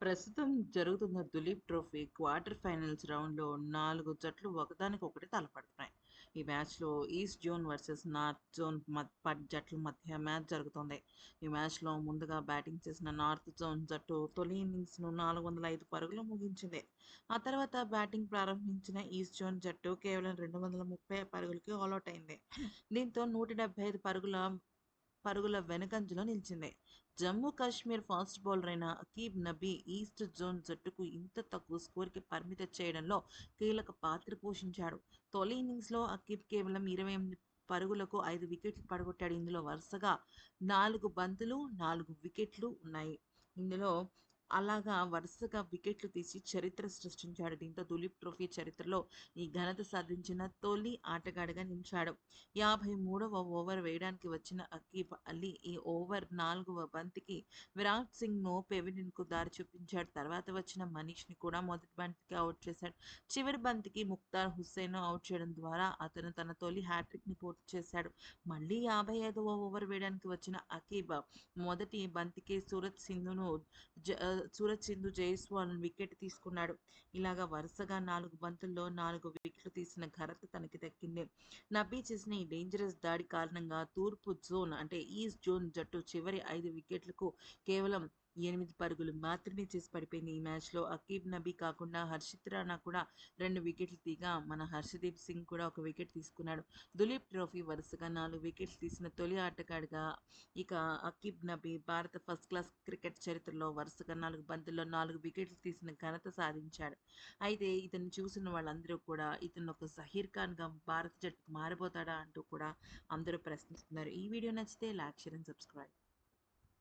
ప్రస్తుతం జరుగుతున్న Duleep trophy quarter finals రౌండ్లో నాలుగు జట్లు ఒకదానికొకటి తలపడుతున్నాయి. ఈ మ్యాచ్లో east zone versus north zone జట్ల మధ్య మ్యాచ్ జరుగుతుంది. ఈ మ్యాచ్లో ముందుగా బ్యాటింగ్ చేసిన నార్త్ జోన్ జట్టు తొలి ఇన్నింగ్స్ను నాలుగు వందల ఐదు పరుగులు ముగించింది. ఆ తర్వాత బ్యాటింగ్ ప్రారంభించిన ఈస్ట్ జోన్ జట్టు కేవలం రెండు వందల ముప్పై పరుగులకి ఆల్అౌట్ అయింది. దీంతో నూట డెబ్బై ఐదు పరుగుల పరుగుల వెనుకంజలో నిలిచింది. జమ్మూ కాశ్మీర్ ఫాస్ట్ బౌలర్ అయిన అకీబ్ నబీ ఈస్ట్ జోన్ జట్టుకు ఇంత తక్కువ స్కోర్కి పరిమితం చేయడంలో కీలక పాత్ర పోషించాడు. తొలి ఇన్నింగ్స్లో అకీబ్ కేవలం ఇరవై ఎనిమిది పరుగులకు ఐదు వికెట్లు పడగొట్టాడు. ఇందులో వరుసగా నాలుగు బంతులు నాలుగు వికెట్లు ఉన్నాయి. ఇందులో అలాగా వరుసగా వికెట్లు తీసి చరిత్ర సృష్టించాడు. దీంతో దులీప్ ట్రోఫీ చరిత్రలో ఈ ఘనత సాధించిన తొలి ఆటగాడిగా నిలిచాడు. యాభై మూడవ ఓవర్ వేయడానికి వచ్చిన అకీబ్ అలీ ఈ ఓవర్ నాలుగవ బంతికి విరాట్ సింగ్ను పెవిలియన్కు దారి చూపించాడు. తర్వాత వచ్చిన మనీష్ని కూడా మొదటి బంతికి అవుట్ చేశాడు. చివరి బంతికి ముక్తార్ హుస్సేన్ అవుట్ చేయడం ద్వారా అతను తన తొలి హ్యాట్రిక్ని పూర్తి చేశాడు. మళ్ళీ యాభై ఐదవ ఓవర్ వేయడానికి వచ్చిన అకీబ్ మొదటి బంతికి సూరత్ సింధును జ సూరజ్ సింధు జైస్వాల్ వికెట్ తీసుకున్నాడు. ఇలాగా వరుసగా నాలుగు బంతుల్లో నాలుగు వికెట్లు తీసిన ఘనత తనకి దక్కింది. నబీ చేసిన ఈ డేంజరస్ దాడి కారణంగా తూర్పు జోన్ అంటే ఈస్ట్ జోన్ జట్టు చివరి ఐదు వికెట్లకు కేవలం ఎనిమిది పరుగులు మాత్రమే చేసి పడిపోయింది ఈ మ్యాచ్లో. అకీబ్ నబీ కాకుండా హర్షిత్ రాణా కూడా రెండు వికెట్లు తీగా మన హర్షదీప్ సింగ్ కూడా ఒక వికెట్ తీసుకున్నాడు. దులీప్ ట్రోఫీ వరుసగా నాలుగు వికెట్లు తీసిన తొలి ఆటగాడిగా ఇక అకీబ్ నబీ భారత ఫస్ట్ క్లాస్ క్రికెట్ చరిత్రలో వరుసగా నాలుగు బంతుల్లో నాలుగు వికెట్లు తీసిన ఘనత సాధించాడు. అయితే ఇతను చూసిన వాళ్ళందరూ కూడా ఇతను ఒక జహీర్ ఖాన్గా భారత జట్టుకు మారిపోతాడా అంటూ కూడా అందరూ ప్రశ్నిస్తున్నారు. ఈ వీడియో నచ్చితే లైక్ షేర్ అండ్ సబ్స్క్రైబ్.